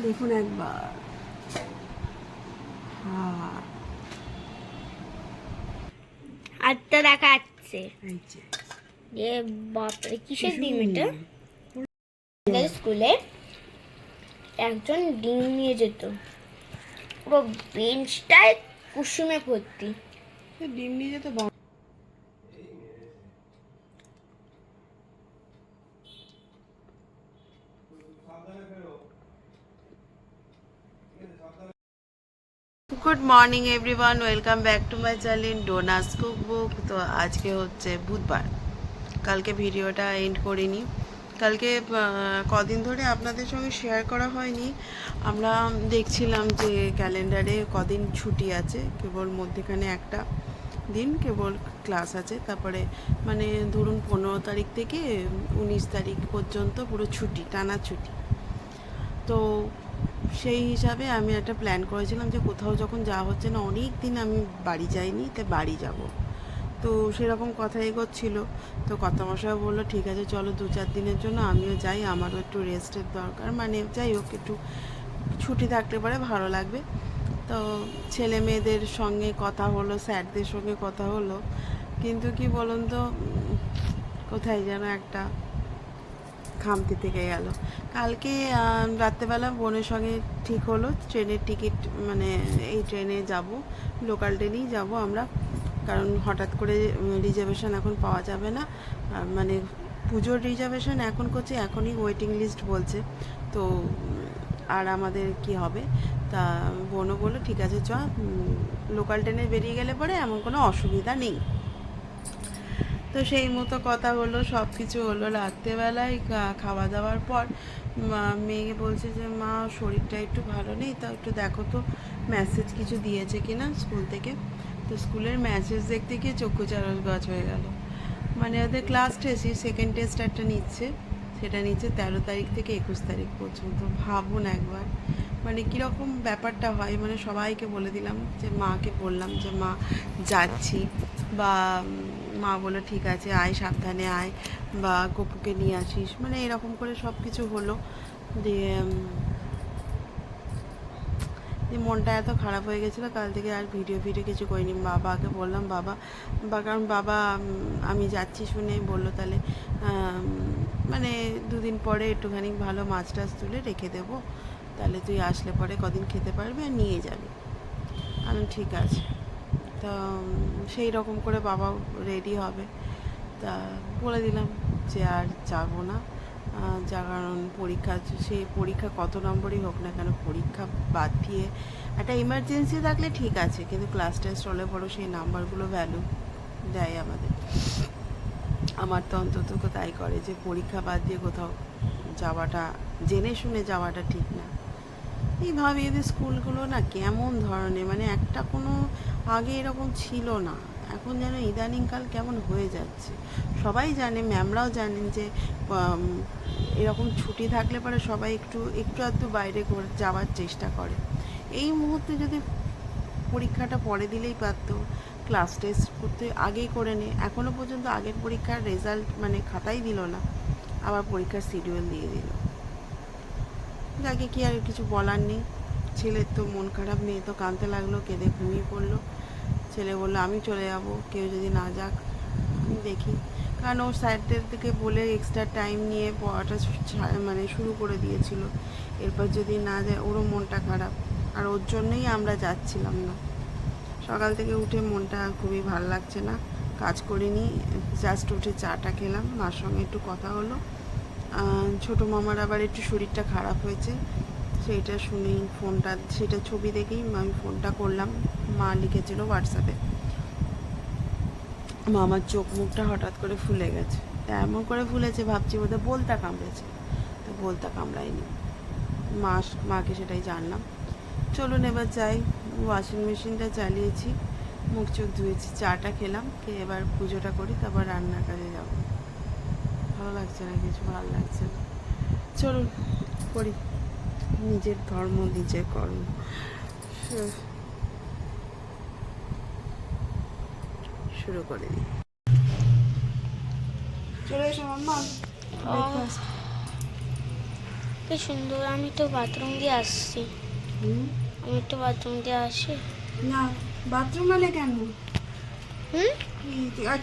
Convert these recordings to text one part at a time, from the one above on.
দেখুন একবার। হ্যাঁ। আটটা দেখাচ্ছে। এই যে। এ বাপরে কিসের ডিম এটা? স্কুলে একজন ডিম নিয়ে যেত। পুরো বেঞ্চটায় কুসুমে ভর্তি। ডিম নিয়ে যেতে বা- good morning everyone welcome back to my channel Dona's cook book তো আজকে হচ্ছে বুধবার। কালকে ভিডিওটা এন্ড করিনি। কালকে কদিন ধরে আপনাদের সঙ্গে শেয়ার করা হয়নি। আমরা দেখছিলাম যে ক্যালেন্ডারে কদিন ছুটি আছে, কেবল মধ্যেখানে একটা দিন, কেবল ক্লাস আছে। তারপরে মানে ধরুন পনেরো তারিখ থেকে উনিশ তারিখ পর্যন্ত পুরো ছুটি, টানা ছুটি। তো সেই হিসাবে আমি একটা প্ল্যান করেছিলাম যে কোথাও যখন যাওয়া হচ্ছে না অনেক দিন আমি বাড়ি যাইনি, তাই বাড়ি যাব। তো সেরকম কথা এগোচ্ছিল। তো মশাই বলল, ঠিক আছে, চলো দু চার দিনের জন্য আমিও যাই, আমারও একটু রেস্টের দরকার। মানে যাই হোক, একটু ছুটি থাকতে পারে ভালো লাগবে। তো ছেলে মেয়েদের সঙ্গে কথা হলো, স্যারদের সঙ্গে কথা হলো। কিন্তু কি বলুন তো, কোথায় যেন একটা খামতি থেকে গেল। কালকে রাত্রেবেলা বোনের সঙ্গে ঠিক হলো, ট্রেনের টিকিট মানে এই ট্রেনে যাব, লোকাল ট্রেনেই যাব আমরা, কারণ হঠাৎ করে রিজার্ভেশন এখন পাওয়া যাবে না। মানে পুজোর রিজার্ভেশন এখন করছে, এখনই ওয়েটিং লিস্ট বলছে। তো, আর আমাদের কি হবে? তা বোনও বলল, ঠিক আছে, চ লোকাল ট্রেনে বেরিয়ে গেলে পরে এমন কোনো অসুবিধা নেই। তো সেই মতো কথা হলো সব কিছু হলো রাত্রেবেলায় খাওয়া দাওয়ার পর মেয়ে বলছে যে, মা, শরীরটা একটু ভালো নেই, তা একটু দেখো তো মেসেজ কিছু দিয়েছে কি না স্কুল থেকে? তো স্কুলের মেসেজ দেখতে গিয়ে চক্ষু চারস গাছ হয়ে গেল। মানে ওদের ক্লাস টেস্ট সেকেন্ড টেস্ট একটা নিচ্ছে, সেটা নিচ্ছে তেরো তারিখ থেকে একুশ তারিখ পর্যন্ত। ভাবুন একবার মানে কীরকম ব্যাপারটা হয় মানে সবাইকে বলে দিলাম যে, মাকে বললাম যে, মা, যাচ্ছি। বা মা বলল ঠিক আছে, আয়, সাবধানে আয়, বা গপুকে নিয়ে আসিস। মানে এরকম করে সব কিছু হলো। দিয়ে মনটা এত খারাপ হয়ে গেছিল, কাল থেকে আর ভিডিও ভিডিও কিছু করিনি। বাবাকে বললাম, বাবা, বা, কারণ বাবা আমি যাচ্ছি শুনে বলল তাহলে মানে দুদিন পরে একটুখানি ভালো মাছ টাছ তুলে রেখে দেবো। তাহলে তুই আসলে পরে কদিন খেতে পারবি আর নিয়ে যাবি। আমি ঠিক আছে। তা সেই রকম করে বাবা রেডি হবে। তা বলে দিলাম যে আর যাব না। আহ, যা কারণ পরীক্ষা সেই পরীক্ষা কত নম্বরই হোক না কেন পরীক্ষা বাদ দিয়ে একটা ইমার্জেন্সি থাকলে ঠিক আছে কিন্তু ক্লাস টেস্ট হলে পরেও সেই নাম্বারগুলো ভ্যালু দেয় আমাদের। আমার তো অন্তত তাই করে যে পরীক্ষা বাদ দিয়ে কোথাও যাওয়াটা জেনে শুনে যাওয়াটা ঠিক না। এইভাবে এদের স্কুলগুলো না কেমন ধরনের? মানে একটা কোনো আগে এরকম ছিল না। এখন যেন ইদানিংকাল কেমন হয়ে যাচ্ছে। সবাই জানে, ম্যামরাও জানেন যে এরকম ছুটি থাকলে পরে সবাই একটু একটু আধটু বাইরে যাওয়ার চেষ্টা করে। এই মুহূর্তে যদি পরীক্ষাটা পরে দিলেই পারতো, ক্লাস টেস্ট করতে আগেই করে নে। এখনও পর্যন্ত আগের পরীক্ষার রেজাল্ট মানে খাতাই দিল না। আবার পরীক্ষার শিডিউল দিয়ে দিল। যাকে কি আর কিছু বলার নেই। ছেলের তো মন খারাপ, মেয়ে তো কাঁদতে লাগল, কেঁদে ঘুমিয়ে পড়ল। ছেলে বলল, আমি চলে যাব, কেউ যদি না যাক, আমি দেখি। কারণ ও স্যারদের থেকে বলে এক্সট্রা টাইম নিয়ে পড়াটা মানে শুরু করে দিয়েছিল। এরপর যদি না যায়, ওরও মনটা খারাপ। আর ওর জন্যই আমরা যাচ্ছিলাম না। সকাল থেকে উঠে মনটা খুবই ভালো লাগছে না। কাজ করিনি জাস্ট উঠে চাটা খেলাম। মার সঙ্গে একটু কথা হলো। ছোটো মামার আবার একটু শরীরটা খারাপ হয়েছে। সেইটা শুনেই ফোনটা, সেটা ছবি দেখেই আমি ফোনটা করলাম। মা লিখেছিল হোয়াটসঅ্যাপে মামার চোখ মুখটা হঠাৎ করে ফুলে গেছে। এমন করে ফুলেছে, ভাবছি বোধহয় বলতা কামড়েছে। তো বলতা কামড়ায়নি। মা মাকে সেটাই জানলাম। চলুন এবার যাই। ওয়াশিং মেশিনটা চালিয়েছি। মুখ চোখ ধুয়েছি, চাটা খেলাম, খেয়ে এবার পুজোটা করি, তারপর রান্নার কাজে যাব। ভালো লাগছে না কিছু ভালো লাগছে না। চলুন করি নিজের ধর্ম নিজের কর্ম। শুরু করে দিই। চলে এসো মাম্মা। কি সুন্দর আমি তো বাথরুম দিয়ে আসছি। আমি তো বাথরুম দিয়ে আসি। না বাথরুম মানে কেন? হুম?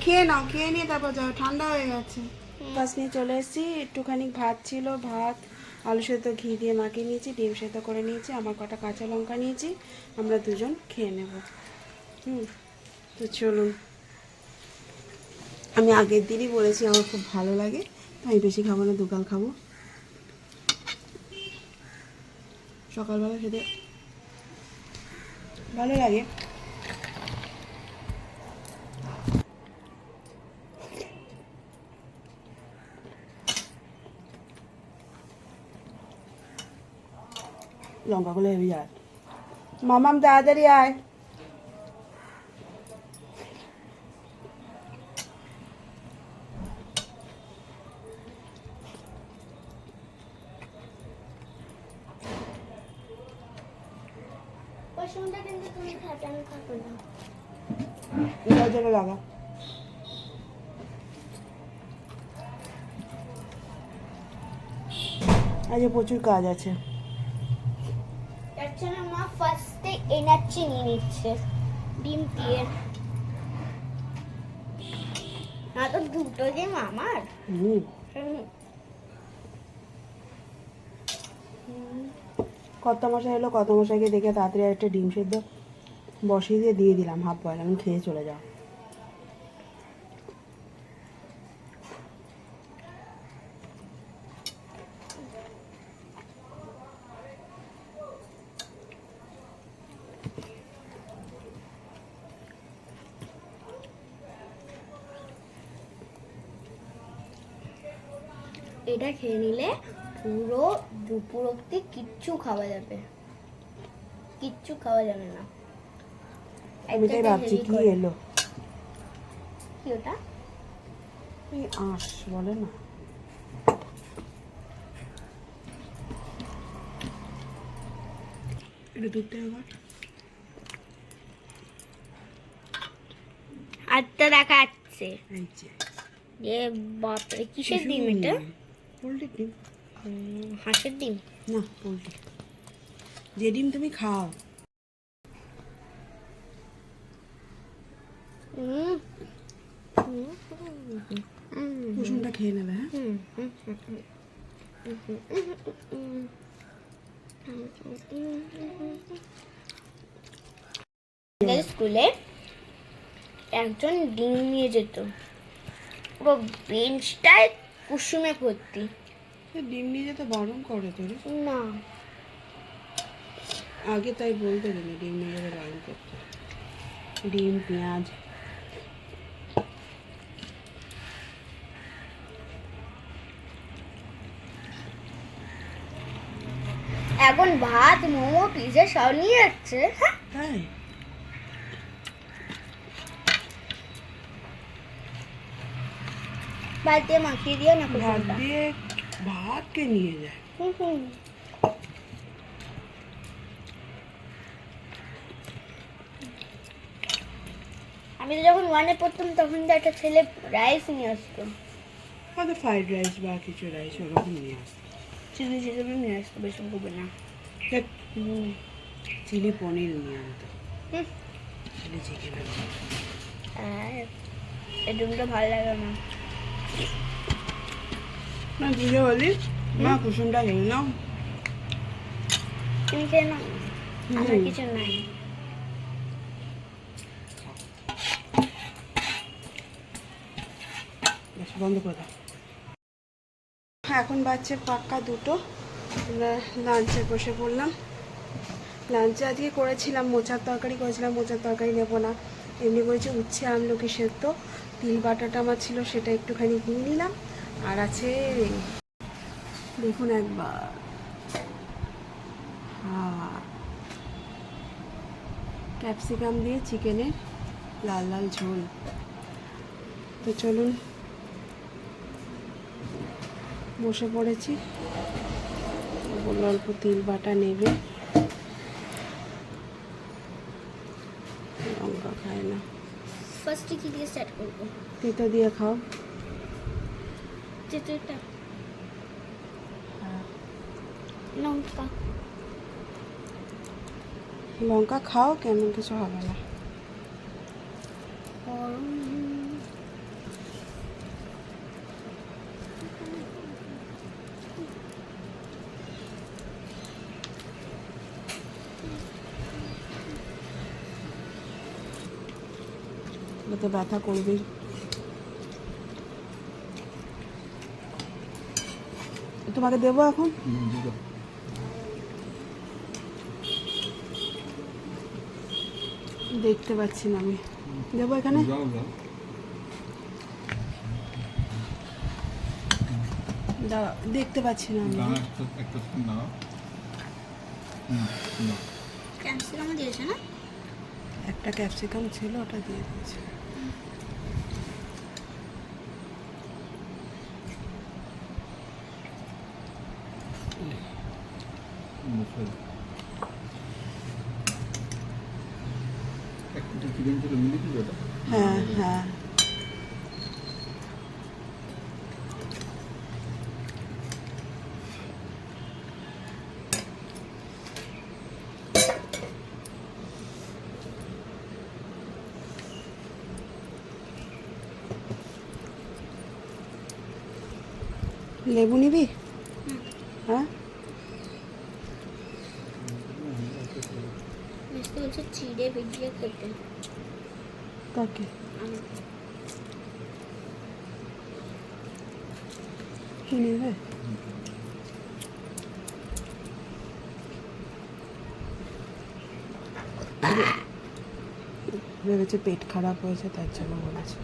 খেয়ে নাও খেয়ে নিয়ে তারপর যাও ঠান্ডা হয়ে গেছে। বাস নিয়ে চলে এসেছি। একটুখানি ভাত ছিল, ভাত, আলু সেদ্ধ, ঘি দিয়ে মাখিয়ে নিয়েছি, ডিম সেদ্ধ করে নিয়েছি, আমার কটা কাঁচা লঙ্কা নিয়েছি, আমরা দুজন খেয়ে নেব। হুম, তো চলুন। আমি আগের দিনই বলেছি আমার খুব ভালো লাগে, তাই বেশি খাব না, দুকাল খাব। সকালবেলা খেতে ভালো লাগে। লঙ্কাগুলো হেভি যায় মামাম তাড়াতাড়ি আয়। লাগা। আজ প্রচুর কাজ আছে। জন্য মা ফার্স্টে এনার্জি নিয়ে নিচ্ছে ডিম দিয়ে। না তো দুটো ডিম আমার। কত মশাই এলো কত মশাইকে দেখে তাড়াতাড়ি একটা ডিম সেদ্ধ বসিয়ে দিয়ে দিয়ে দিলাম হাফ বয়েল আমি খেয়ে চলে যাও এটা খেয়ে নিলে পুরো দুপুর অব্দি কিচ্ছু খাওয়া যাবে। কিচ্ছু খাওয়া যাবে না। একটাতে ভাবছি কি। এলো? কি ওটা? এই আঁশ বলে না? এটা দুধটা এবার আটটা দেখাচ্ছে। এই যে। বাপরে কিসের ডিম? এটা? পোলট্রির ডিম? হাঁসের ডিম। না পোলট্রি। যে ডিম তুমি খাও। কুসুমটা খেয়ে নেবে হ্যাঁ? স্কুলে একজন ডিম নিয়ে যেত। পুরো বেঞ্চটায় কুসুমে ভর্তি। ডিম নিয়ে তো বারণ করে তোর না। আগে তাই বলতে দিলি ডিম নিয়ে যেতে বারণ করতে। ডিম পেঁয়াজ। এখন ভাত মোমো পিজা সব নিয়ে যাচ্ছে হ্যাঁ? ভাত দিয়ে মাখিয়ে দিও না ভাত দিয়ে ভাতকে নিয়ে যায়? হুম আমি তো যখন ওয়ানে পড়তাম তখন তো একটা ছেলে রাইস নিয়ে আসতো। হয়তো ফ্রাইড রাইস বা কিছু রাইস ওরকম নিয়ে আসতো। চিলি চিকেন নিয়ে আসতো বেশি হবে না। চিলি পনির নিয়ে আনতো। হুম। চিলি চিকেন আর এই ডিমটা ভালো লাগে না। বন্ধ করে দাও এখন বাচ্চা পাক্কা দুটো আমরা লাঞ্চে বসে পড়লাম। লাঞ্চে আজকে করেছিলাম মোচার তরকারি করেছিলাম মোচার তরকারি নেব না। এমনি করেছি উচ্ছে আমলকি সেদ্ধ। তিল বাটাটা আমার ছিল, সেটা একটুখানি নিয়ে নিলাম আর আছে দেখুন একবার। ক্যাপসিকাম দিয়ে চিকেনের লাল লাল ঝোল। তো চলুন, বসে পড়েছি। বলল অল্প তিল বাটা নেবে। লঙ্কা খায় না। ফার্স্টে কি দিয়ে স্টার্ট করব তেতো দিয়ে খাও যেহেতু এটা লঙ্কা লঙ্কা খাও কেমন কিছু হবে না এতে ব্যথা করবেই তোমাকে দেবো এখন? দেখতে পাচ্ছি না আমি। দেবো এখানে? দেখতে পাচ্ছি না আমি। ক্যান্সেল দিয়েছে না? একটা ক্যাপসিকাম ছিল ওটা দিয়ে দিয়েছি। হ্যাঁ হ্যাঁ লেবু নিবি হ্যাঁ মিষ্টি হচ্ছে চিড়ে ভিজিয়ে খেতে কাকে নেবে ভেবেছে পেট খারাপ হয়েছে তার জন্য বলেছে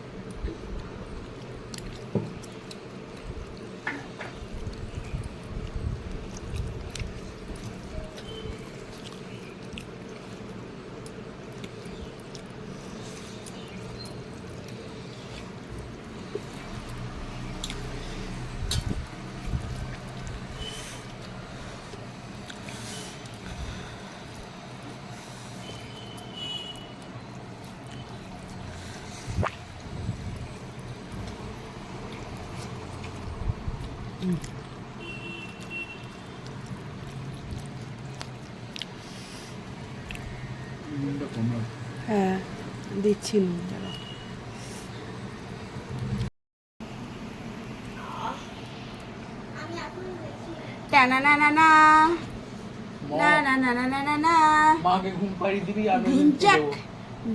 হ্যাঁ দিচ্ছি নুন দাঁড়া টানা না না না। না না না না না না না। মাকে ঘুম পাড়িয়ে দিবি আমি ঢিনচাক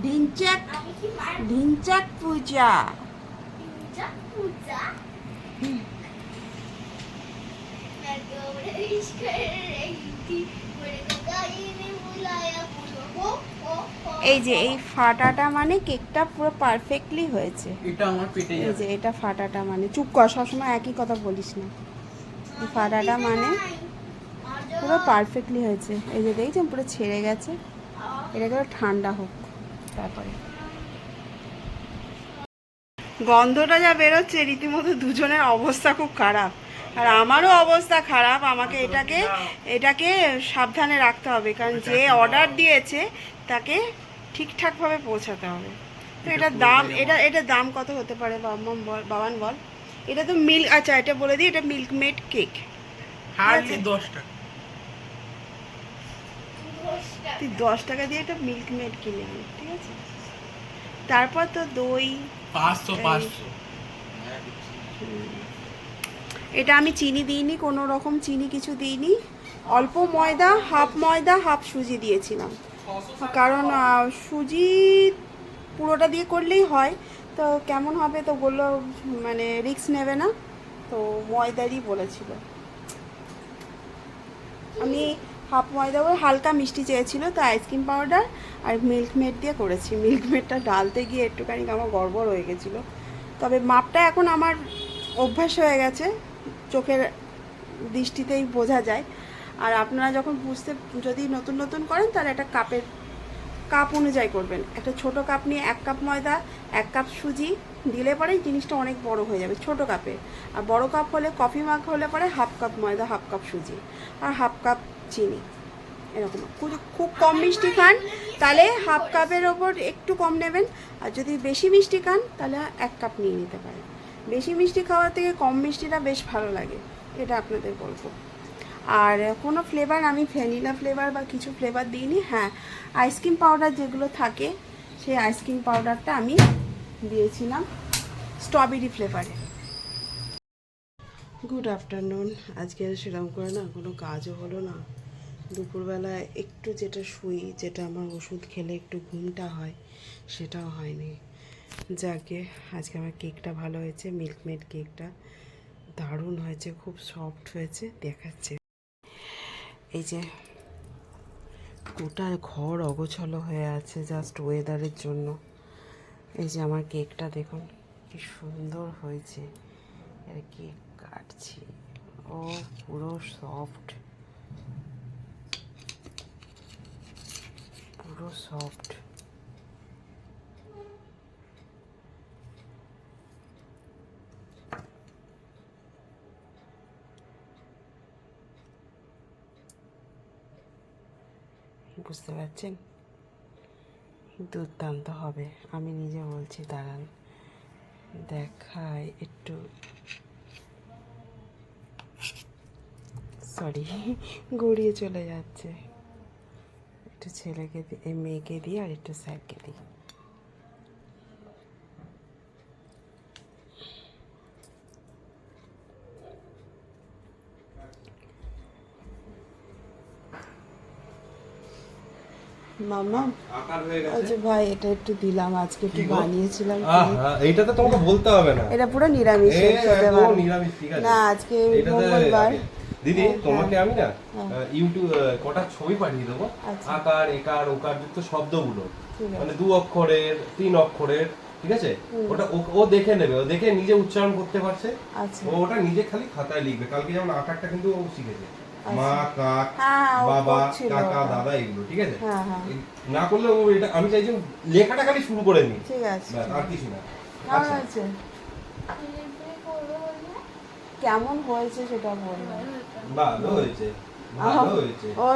ঢিনচাক আমি কি ঢিনচাক পূজা। এই যে এই ফাটাটা মানে কেকটা পুরো পারফেক্টলি হয়েছে। এটা আমার পেটে এই যে এটা ফাটাটা মানে চুপ কর সবসময় একই কথা বলিস না। এই ফাটাটা মানে পুরো পারফেক্টলি হয়েছে। এই যে দেখছেন পুরো ছেড়ে গেছে। এটা করে ঠান্ডা হোক তারপরে। গন্ধটা যা বেরোচ্ছে রীতিমতো দুজনের অবস্থা খুব খারাপ। আর আমারও অবস্থা খারাপ। আমাকে এটাকে এটাকে সাবধানে রাখতে হবে। কারণ যে অর্ডার দিয়েছে তাকে ঠিকঠাকভাবে পৌঁছাতে হবে। তো এটার দাম এটা এটার দাম কত হতে পারে বাবান বল বাবান বল? এটা তো মিল্ক আচ্ছা এটা বলে দিই এটা মিল্ক মেড কেক। হার্ডলি দশ টাকা। তুই দশ টাকা দিয়ে একটা মিল্ক মেড কিনে আনি ঠিক আছে? তারপর তো দই পাঁচশো পাঁচশো। এটা আমি চিনি দিইনি, কোনো রকম চিনি কিছু দিইনি। অল্প ময়দা, হাফ ময়দা, হাফ সুজি দিয়েছিলাম। কারণ সুজি পুরোটা দিয়ে করলেই হয়। তো কেমন হবে তো বলল মানে রিস্ক নেবে না। তো ময়দারই বলেছিল। আমি হাফ ময়দা করে হালকা মিষ্টি চেয়েছিল, তো আইসক্রিম পাউডার আর মিল্ক মেড দিয়ে করেছি। মিল্ক মেডটা ডালতে গিয়ে একটুখানি আমার গড়বড় হয়ে গেছিল। তবে মাপটা এখন আমার অভ্যাস হয়ে গেছে। চোখের দৃষ্টিতেই বোঝা যায়। আর আপনারা যখন বুঝতে, যদি নতুন নতুন করেন, তাহলে একটা কাপের, কাপ অনুযায়ী করবেন। একটা ছোট কাপ নিয়ে এক কাপ ময়দা, এক কাপ সুজি দিলে পরে জিনিসটা অনেক বড় হয়ে যাবে, ছোট কাপে আর বড় কাপ হলে কফি মাগ হলে পরে হাফ কাপ ময়দা, হাফ কাপ সুজি আর হাফ কাপ চিনি। এরকম। খুব কম মিষ্টি খান, তাহলে হাফ কাপের ওপর একটু কম নেবেন। আর যদি বেশি মিষ্টি খান, তাহলে এক কাপ নিয়ে নিতে পারেন। বেশি মিষ্টি খাওয়ার থেকে কম মিষ্টিটা বেশ ভালো লাগে, এটা আপনাদের বলব। আর কোনো ফ্লেভার আমি ভ্যানিলা ফ্লেভার বা কিছু ফ্লেভার দিইনি হ্যাঁ আইসক্রিম পাউডার যেগুলো থাকে, সেই আইসক্রিম পাউডারটা আমি দিয়েছিলাম স্ট্রবেরি ফ্লেভারে গুড আফটারনুন আজকে আর সেরকম করে না, কোনো কাজও হলো না। দুপুরবেলায় একটু যেটা শুই, যেটা আমার ওষুধ খেলে একটু ঘুমটা হয়, সেটাও হয়নি। যাকে আজকে আমার কেকটা ভালো হয়েছে মিল্কমেড কেকটা। দারুণ হয়েছে, খুব সফট হয়েছে, দেখাচ্ছে। এই যে গোটা ঘর অগোছলো হয়ে আছে জাস্ট ওয়েদারের জন্য। এই যে আমার কেকটা দেখুন, কি সুন্দর হয়েছে। আর কেক কাটছি। ও পুরো সফট পুরো সফট বুঝতে পারছেন? দুর্দান্ত হবে। আমি নিজে বলছি, দাঁড়ান। দেখায় একটু। সরি, গড়িয়ে চলে যাচ্ছে। একটু ছেলেকে দিয়ে মেয়েকে দিই আর একটু স্যারকে দিই। মামা আচ্ছা ভাই এটা একটু দিলাম আজকে একটু বানিয়েছিলাম এইটা তো তোমাকে বলতে হবে না। এটা পুরো নিরামিষ এ, খেতে নিরামিষ, ঠিক আছে। না আজকে মঙ্গলবার। দিদি হ্যাঁ, তোমাকে আমি না হ্যাঁ। ইউটিউব কটা ছবি পাঠিয়ে দেবো। আচ্ছা। আকার একার ওকার যুক্ত শব্দগুলো মানে দু অক্ষরের তিন অক্ষরের ঠিক আছে? ওটা ও- দেখে নেবে ও দেখে নিজে উচ্চারণ করতে পারছে। আচ্ছা। ও ওটা নিজে খালি খাতায় লিখবে। কালকে যেমন আকারটা কিন্তু ও শিখেছে। মা কাক হ্যাঁ, বাবা কাকা দাদা এগুলো ঠিক আছে? হ্যাঁ, হ্যাঁ। না করলে ও এটা আমি চাইছি লেখাটা খালি শুরু করে নি ঠিক আছে। আর কিছু না। কেমন আচ্ছা। হয়েছে? কেমন হয়েছে সেটা বলব ভালো হয়েছে ও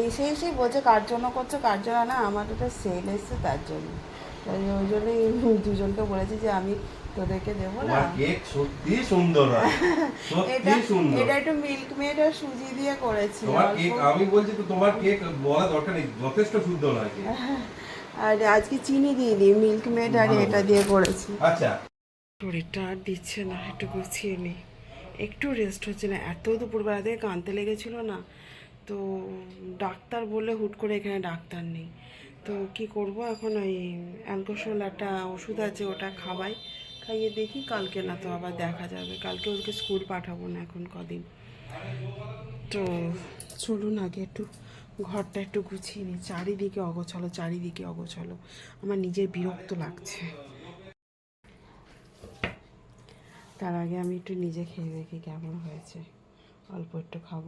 এসে এসে বলছে কার জন্য করছ কার জন্য না আমার একটা সেল এসছে তার জন্য। ওই জন্যই দুজনকে বলেছি যে আমি তোদেরকে দেবো না? কেক সত্যি সুন্দর হয়। এটা সত্যি সুন্দর। এটা একটু মিল্ক মেড আর সুজি দিয়ে করেছি তোমার কেক আমি বলছি তো তোমার কেক বলা দরকার নেই যথেষ্ট সুন্দর হয় কেক। আর আজকে চিনি দিয়ে দিই মিল্ক মেড আর এটা দিয়ে করেছি। আচ্ছা। শরীরটা আর দিচ্ছে না একটু গুছিয়ে নিই একটু রেস্ট হচ্ছে না এত দুপুরবেলা থেকে কানতে লেগেছিল না তো ডাক্তার বলে হুট করে এখানে ডাক্তার নেই। তো কি করব এখন ওই অ্যালকোসল একটা ওষুধ আছে ওটা খাওয়াই। খাইয়ে দেখি, কালকে না তো আবার দেখা যাবে। কালকে ওকে স্কুল পাঠাবো না এখন কদিন। তো চলুন আগে একটু ঘরটা একটু গুছিয়ে নিই। চারিদিকে অগোছালো চারিদিকে অগোছালো। আমার নিজের বিরক্ত লাগছে। তার আগে আমি একটু নিজে খেয়ে দেখি কেমন হয়েছে। অল্প একটু খাব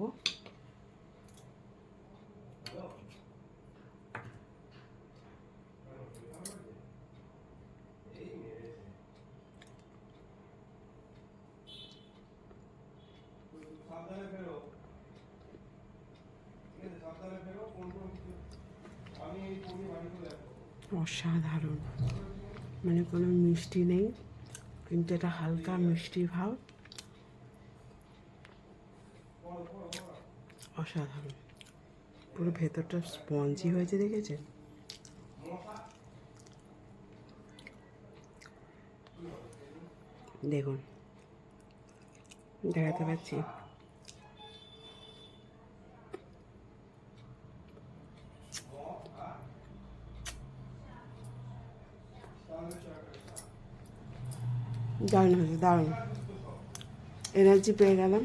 অসাধারণ মানে কোনো মিষ্টি নেই, কিন্তু এটা হালকা মিষ্টি ভাব। অসাধারণ। পুরো ভেতরটা স্পঞ্জি হয়েছে, দেখেছেন? দেখুন, দেখাতে পাচ্ছি। দারুণ হয়েছে, দারুণ। এনার্জি পেয়ে গেলাম।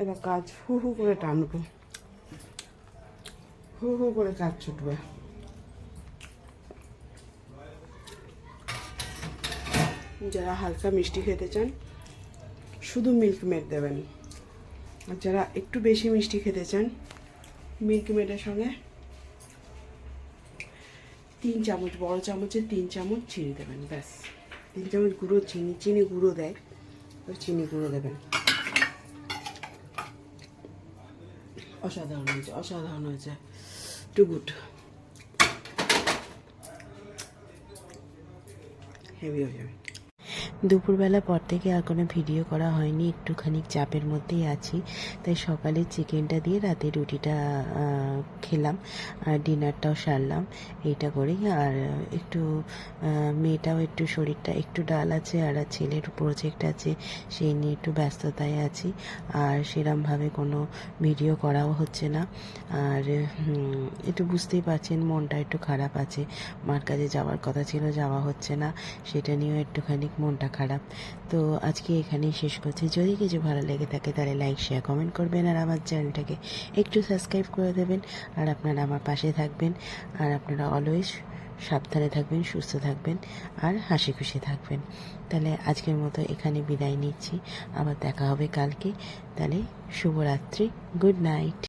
এবার কাজ হু হু করে টানবো। হু হু করে কাজ ছুটবে। যারা হালকা মিষ্টি খেতে চান, শুধু মিল্ক মেড দেবেন। আর যারা একটু বেশি মিষ্টি খেতে চান মিল্ক মেডের সঙ্গে তিন চামচ, বড় চামচে তিন চামচ চিনি দেবেন, ব্যাস। তিন চামচ গুঁড়ো চিনি চিনি গুঁড়ো দেয়। ওই চিনি গুঁড়ো দেবেন। অসাধারণ হয়েছে অসাধারণ হয়েছে। Two good. হেভি হয়ে যাবে। দুপুরবেলা পর থেকে আর কোনো ভিডিও করা হয়নি, একটুখানি চাপের মধ্যেই আছি। তাই সকালে চিকেনটা দিয়ে রাতে রুটিটা খেলাম, আর ডিনারটাও সারলাম। এইটা করেই আর একটু মেয়েটাও একটু শরীরটা, একটু ডাল আছে আর ছেলের প্রজেক্ট আছে সেই নিয়ে একটু ব্যস্ততায় আছি। আর সেরমভাবে কোনো ভিডিও করাও হচ্ছে না। আর একটু বুঝতেই পারছেন মনটা একটু খারাপ আছে। মার কাছে যাওয়ার কথা ছিল, যাওয়া হচ্ছে না। সেটা নিয়েও একটুখানি মনটা খারাপ। তো আজকে এখানেই শেষ করছি। যদি কিছু ভালো লেগে থাকে তাহলে লাইক শেয়ার কমেন্ট করবেন আর আমার চ্যানেলটাকে একটু সাবস্ক্রাইব করে দেবেন। আর আপনারা আমার পাশে থাকবেন। আর আপনারা অলওয়েজ সাবধানে থাকবেন, সুস্থ থাকবেন আর হাসি খুশি থাকবেন। তাহলে আজকের মতো এখানে বিদায় নিচ্ছি। আবার দেখা হবে কালকে। তাহলে শুভরাত্রি গুড নাইট